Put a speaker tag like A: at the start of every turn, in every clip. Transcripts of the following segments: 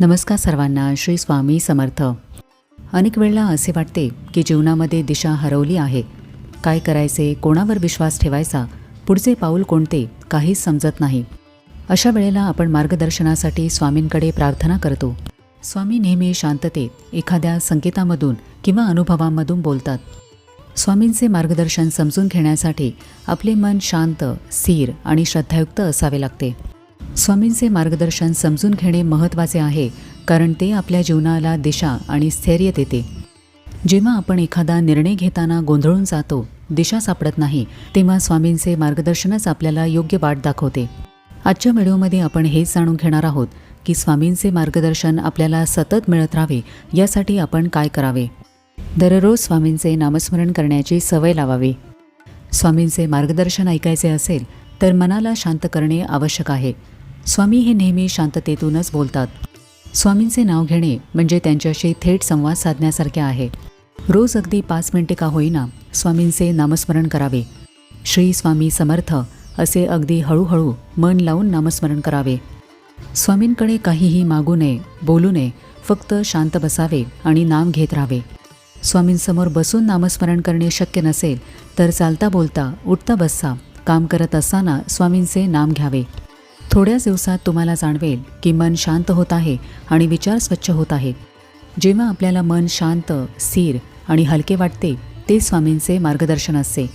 A: नमस्कार सर्वांना श्री स्वामी समर्थ. अनेक वेळेला असे वाटते की जीवनामध्ये दिशा हरवली आहे. काय करायचे कोणावर विश्वास ठेवायचा पुढचे पाऊल कोणते काहीच समजत नाही. अशा वेळेला आपण मार्गदर्शनासाठी स्वामींकडे प्रार्थना करतो. स्वामी नेहमी शांततेत एखाद्या संकेतामधून किंवा अनुभवांमधून बोलतात. स्वामींचे मार्गदर्शन समजून घेण्यासाठी आपले मन शांत स्थिर आणि श्रद्धायुक्त असावे लागते. स्वामींचे मार्गदर्शन समजून घेणे महत्त्वाचे आहे कारण ते आपल्या जीवनाला दिशा आणि स्थैर्य देते. जेव्हा आपण एखादा निर्णय घेताना गोंधळून जातो दिशा सापडत नाही तेव्हा स्वामींचे मार्गदर्शनच आपल्याला योग्य वाट दाखवते. आजच्या व्हिडिओमध्ये आपण हेच जाणून घेणार आहोत की स्वामींचे मार्गदर्शन आपल्याला सतत मिळत राहावे यासाठी आपण काय करावे? दररोज स्वामींचे नामस्मरण करण्याची सवय लावावी. स्वामींचे मार्गदर्शन ऐकायचे असेल तर मनाला शांत करणे आवश्यक आहे. स्वामी हे नेहमी शांततेतूनच बोलतात. स्वामींचे नाव घेणे म्हणजे त्यांच्याशी थेट संवाद साधण्यासारखे आहे. रोज अगदी पाच मिनिटे का होईना स्वामींचे नामस्मरण करावे. श्री स्वामी समर्थ असे अगदी हळूहळू मन लावून नामस्मरण करावे. स्वामींकडे काहीही मागू नये बोलू नये फक्त शांत बसावे आणि नाम घेत राहावे. स्वामींसमोर बसून नामस्मरण करणे शक्य नसेल तर चालता बोलता उठता बसता काम करत असताना स्वामींचे नाम घ्यावे. थोड्याच दिवसात तुम्हाला जाणवेल की मन शांत होत आहे आणि विचार स्वच्छ होत आहेत. जेव्हा आपल्याला मन शांत स्थिर आणि हलके वाटते ते स्वामींचे मार्गदर्शन असते.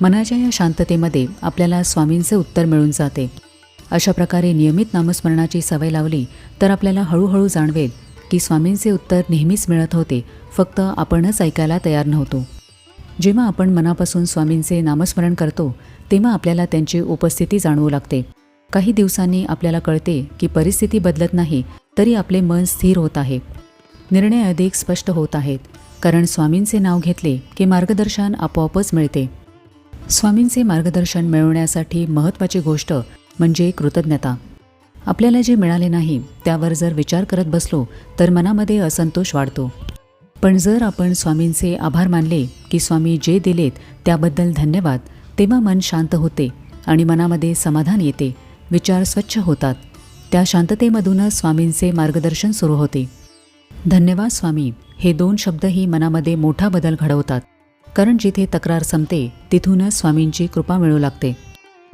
A: मनाच्या या शांततेमध्ये आपल्याला स्वामींचे उत्तर मिळून जाते. अशा प्रकारे नियमित नामस्मरणाची सवय लावली तर आपल्याला हळूहळू जाणवेल की स्वामींचे उत्तर नेहमीच मिळत होते फक्त आपणच ऐकायला तयार नव्हतो. जेव्हा आपण मनापासून स्वामींचे नामस्मरण करतो तेव्हा आपल्याला त्यांची उपस्थिती जाणवू लागते. काही दिवसांनी आपल्याला कळते की परिस्थिती बदलत नाही तरी आपले मन स्थिर होत आहे. निर्णय अधिक स्पष्ट होत आहेत कारण स्वामींचे नाव घेतले की मार्गदर्शन आपोआपच मिळते. स्वामींचे मार्गदर्शन मिळवण्यासाठी महत्त्वाची गोष्ट म्हणजे कृतज्ञता. आपल्याला जे मिळाले नाही त्यावर जर विचार करत बसलो तर मनामध्ये असंतोष वाढतो. पण जर आपण स्वामींचे आभार मानले की स्वामी जे दिलेत त्याबद्दल धन्यवाद तेव्हा मन शांत होते आणि मनामध्ये समाधान येते विचार स्वच्छ होतात. त्या शांततेमधूनच स्वामींचे मार्गदर्शन सुरू होते. धन्यवाद स्वामी हे दोन शब्दही मनामध्ये मोठा बदल घडवतात. कारण जिथे तक्रार संपते तिथूनच स्वामींची कृपा मिळू लागते.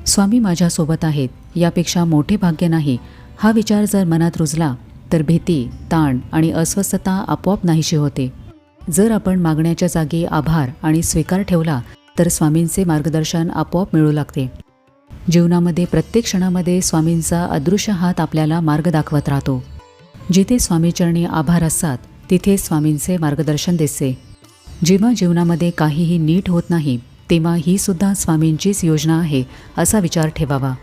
A: स्वामी माझ्यासोबत आहेत यापेक्षा मोठे भाग्य नाही. हा विचार जर मनात रुजला तर भीती ताण आणि अस्वस्थता आपोआप नाहीशी होते. जर आपण मागण्याच्या जागी आभार आणि स्वीकार ठेवला तर स्वामींचे मार्गदर्शन आपोआप मिळू लागते. जीवनामध्ये प्रत्येक क्षणामध्ये स्वामींचा अदृश्य हात आपल्याला मार्ग दाखवत राहतो. जिथे स्वामीचरणी आभार असतात तिथे स्वामींचे मार्गदर्शन दिसते. जेव्हा जीवनामध्ये काहीही नीट होत नाही तेव्हा ही सुद्धा स्वामींचीच योजना आहे असा विचार ठेवावा.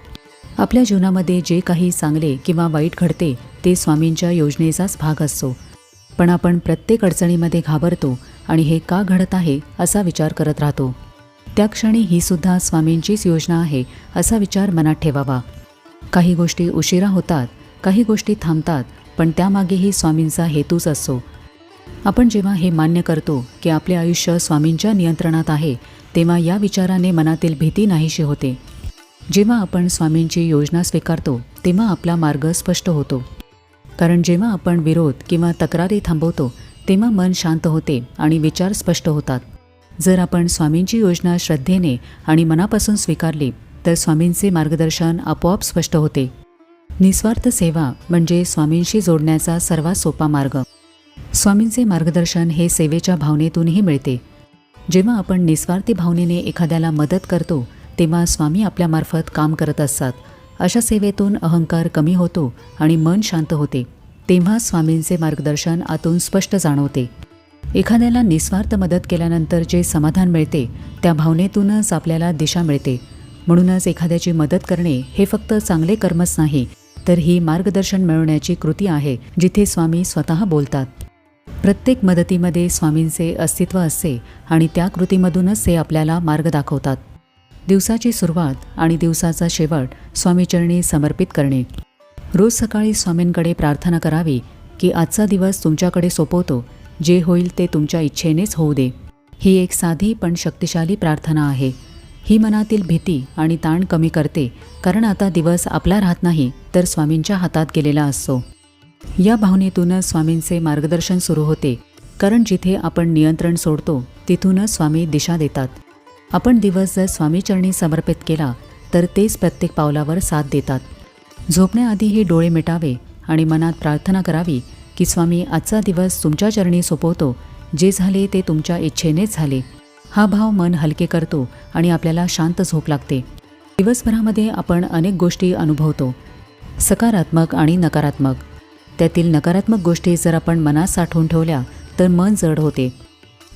A: आपल्या जीवनामध्ये जे काही चांगले किंवा वाईट घडते ते स्वामींच्या योजनेचाच भाग असतो पण आपण प्रत्येक अडचणीमध्ये घाबरतो आणि हे का घडत आहे असा विचार करत राहतो. त्या क्षणी ही सुद्धा स्वामींचीच योजना आहे असा विचार मनात ठेवावा. काही गोष्टी उशिरा होतात काही गोष्टी थांबतात पण त्यामागेही स्वामींचा हेतूच असतो आपण जेव्हा हे मान्य करतो की आपले आयुष्य स्वामींच्या नियंत्रणात आहे तेव्हा या विचाराने मनातील भीती नाहीशी होते. जेव्हा आपण स्वामींची योजना स्वीकारतो तेव्हा आपला मार्ग स्पष्ट होतो. कारण जेव्हा आपण विरोध किंवा तक्रारी थांबवतो तेव्हा मन शांत होते आणि विचार स्पष्ट होतात. जर आपण स्वामींची योजना श्रद्धेने आणि मनापासून स्वीकारली तर स्वामींचे मार्गदर्शन आपोआप स्पष्ट होते. निस्वार्थ सेवा म्हणजे स्वामींशी जोडण्याचा सर्वात सोपा मार्ग. स्वामींचे मार्गदर्शन हे सेवेच्या भावनेतूनही मिळते. जेव्हा आपण निस्वार्थी भावनेने एखाद्याला मदत करतो तेव्हा स्वामी आपल्यामार्फत काम करत असतात. अशा सेवेतून अहंकार कमी होतो आणि मन शांत होते. तेव्हा स्वामींचे मार्गदर्शन आतून स्पष्ट जाणवते. एखाद्याला निस्वार्थ मदत केल्यानंतर जे समाधान मिळते त्या भावनेतूनच आपल्याला दिशा मिळते. म्हणूनच एखाद्याची मदत करणे हे फक्त चांगले कर्मच नाही तर ही मार्गदर्शन मिळवण्याची कृती आहे जिथे स्वामी स्वतः बोलतात. प्रत्येक मदतीमध्ये स्वामींचे अस्तित्व असते आणि त्या कृतीमधूनच ते आपल्याला मार्ग दाखवतात. दिवसाची सुरुवात आणि दिवसाचा शेवट स्वामीचरणी समर्पित करणे. रोज सकाळी स्वामींकडे प्रार्थना करावी की आजचा दिवस तुमच्याकडे सोपवतो. जे होईल ते तुमच्या इच्छेनेच होऊ दे. ही एक साधी पण शक्तिशाली प्रार्थना आहे. ही मनातील भीती आणि ताण कमी करते कारण आता दिवस आपला राहत नाही तर स्वामींच्या हातात गेलेला असतो. या भावनेतूनच स्वामींचे मार्गदर्शन सुरू होते कारण जिथे आपण नियंत्रण सोडतो तिथूनच स्वामी दिशा देतात. आपण दिवस जर स्वामीचरणी समर्पित केला तर तेच प्रत्येक पावलावर साथ देतात. झोपण्याआधी हे डोळे मिटावे आणि मनात प्रार्थना करावी की स्वामी आजचा दिवस तुमच्या चरणी सोपवतो. जे झाले ते तुमच्या इच्छेनेच झाले. हा भाव मन हलके करतो आणि आपल्याला शांत झोप लागते. दिवसभरामध्ये आपण अनेक गोष्टी अनुभवतो. सकारात्मक आणि नकारात्मक. त्यातील नकारात्मक गोष्टी जर आपण मनात साठवून ठेवल्या तर मन जड होते.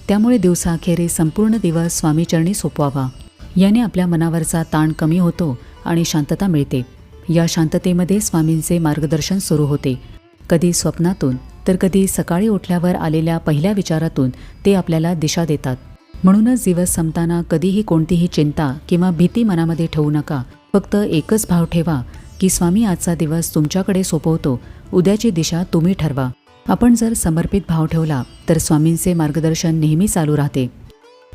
A: त्यामुळे दिवसाखेरी संपूर्ण दिवस स्वामीचरणी सोपवावा. याने आपल्या मनावरचा ताण कमी होतो आणि शांतता मिळते. या शांततेमध्ये स्वामींचे मार्गदर्शन सुरू होते. कधी स्वप्नातून तर कधी सकाळी उठल्यावर आलेल्या पहिल्या विचारातून ते आपल्याला दिशा देतात. म्हणूनच दिवस संपताना कधीही कोणतीही चिंता किंवा भीती मनामध्ये ठेवू नका. फक्त एकच भाव ठेवा की स्वामी आजचा दिवस तुमच्याकडे सोपवतो. उद्याची दिशा तुम्ही ठरवा. आपण जर समर्पित भाव ठेवला तर स्वामींचे मार्गदर्शन नेहमी चालू राहते.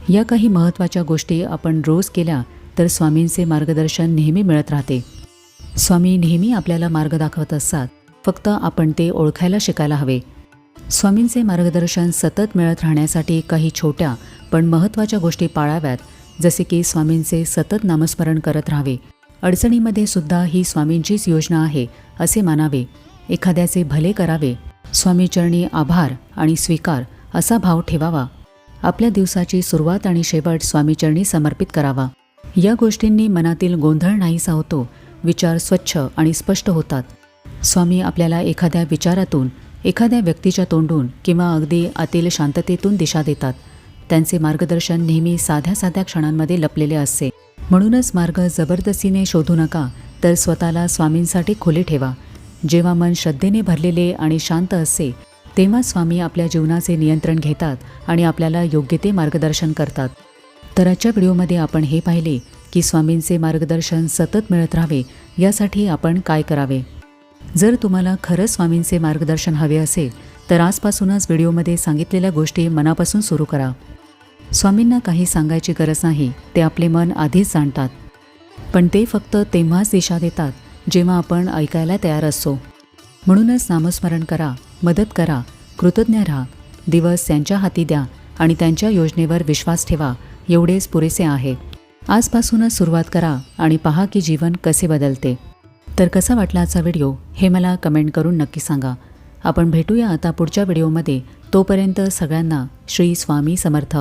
A: या काही महत्त्वाच्या गोष्टी आपण रोज केल्या तर स्वामींचे मार्गदर्शन नेहमी मिळत राहते. स्वामी नेहमी आपल्याला मार्ग दाखवत असतात. फक्त आपण ते ओळखायला शिकायला हवे. स्वामींचे मार्गदर्शन सतत मिळत राहण्यासाठी काही छोट्या पण महत्त्वाच्या गोष्टी पाळाव्यात जसे की स्वामींचे सतत नामस्मरण करत राहावे. अडचणीमध्ये सुद्धा ही स्वामींचीच योजना आहे असे मानावे. एखाद्याचे भले करावे. स्वामीचरणी आभार आणि स्वीकार असा भाव ठेवावा. आपल्या दिवसाची सुरुवात आणि शेवट स्वामीचरणी समर्पित करावा. या गोष्टींनी मनातील गोंधळ नाहीसा होतो. विचार स्वच्छ आणि स्पष्ट होतात. स्वामी आपल्याला एखाद्या विचारातून एखाद्या व्यक्तीच्या तोंडून किंवा अगदी आतील शांततेतून दिशा देतात. त्यांचे मार्गदर्शन नेहमी साध्या साध्या क्षणांमध्ये लपलेले असते. म्हणूनच मार्ग जबरदस्तीने शोधू नका तर स्वतःला स्वामींसाठी खुले ठेवा. जेव्हा मन श्रद्धेने भरलेले आणि शांत असते तेव्हा स्वामी आपल्या जीवनाचे नियंत्रण घेतात आणि आपल्याला योग्य ते मार्गदर्शन करतात. तर आजच्या व्हिडिओमध्ये आपण हे पाहिले की स्वामींचे मार्गदर्शन सतत मिळत राहावे यासाठी आपण काय करावे? जर तुम्हाला खरंच स्वामींचे मार्गदर्शन हवे असेल तर आजपासूनच व्हिडिओमध्ये सांगितलेल्या गोष्टी मनापासून सुरू करा. स्वामींना काही सांगायची गरज नाही ते आपले मन आधीच जाणतात. पण ते फक्त तेव्हाच दिशा देतात जेव्हा आपण ऐकायला तयार असतो. म्हणूनच नामस्मरण करा मदत करा कृतज्ञ राहा दिवस त्यांच्या हाती द्या आणि त्यांच्या योजनेवर विश्वास ठेवा एवढेच पुरेसे आहे. आजपासूनच सुरुवात करा आणि पहा की जीवन कसे बदलते. तर कसा वाटला आजचा व्हिडिओ हे मला कमेंट करून नक्की सांगा. आपण भेटूया आता पुढच्या व्हिडिओमध्ये. तोपर्यंत सगळ्यांना श्री स्वामी समर्थ.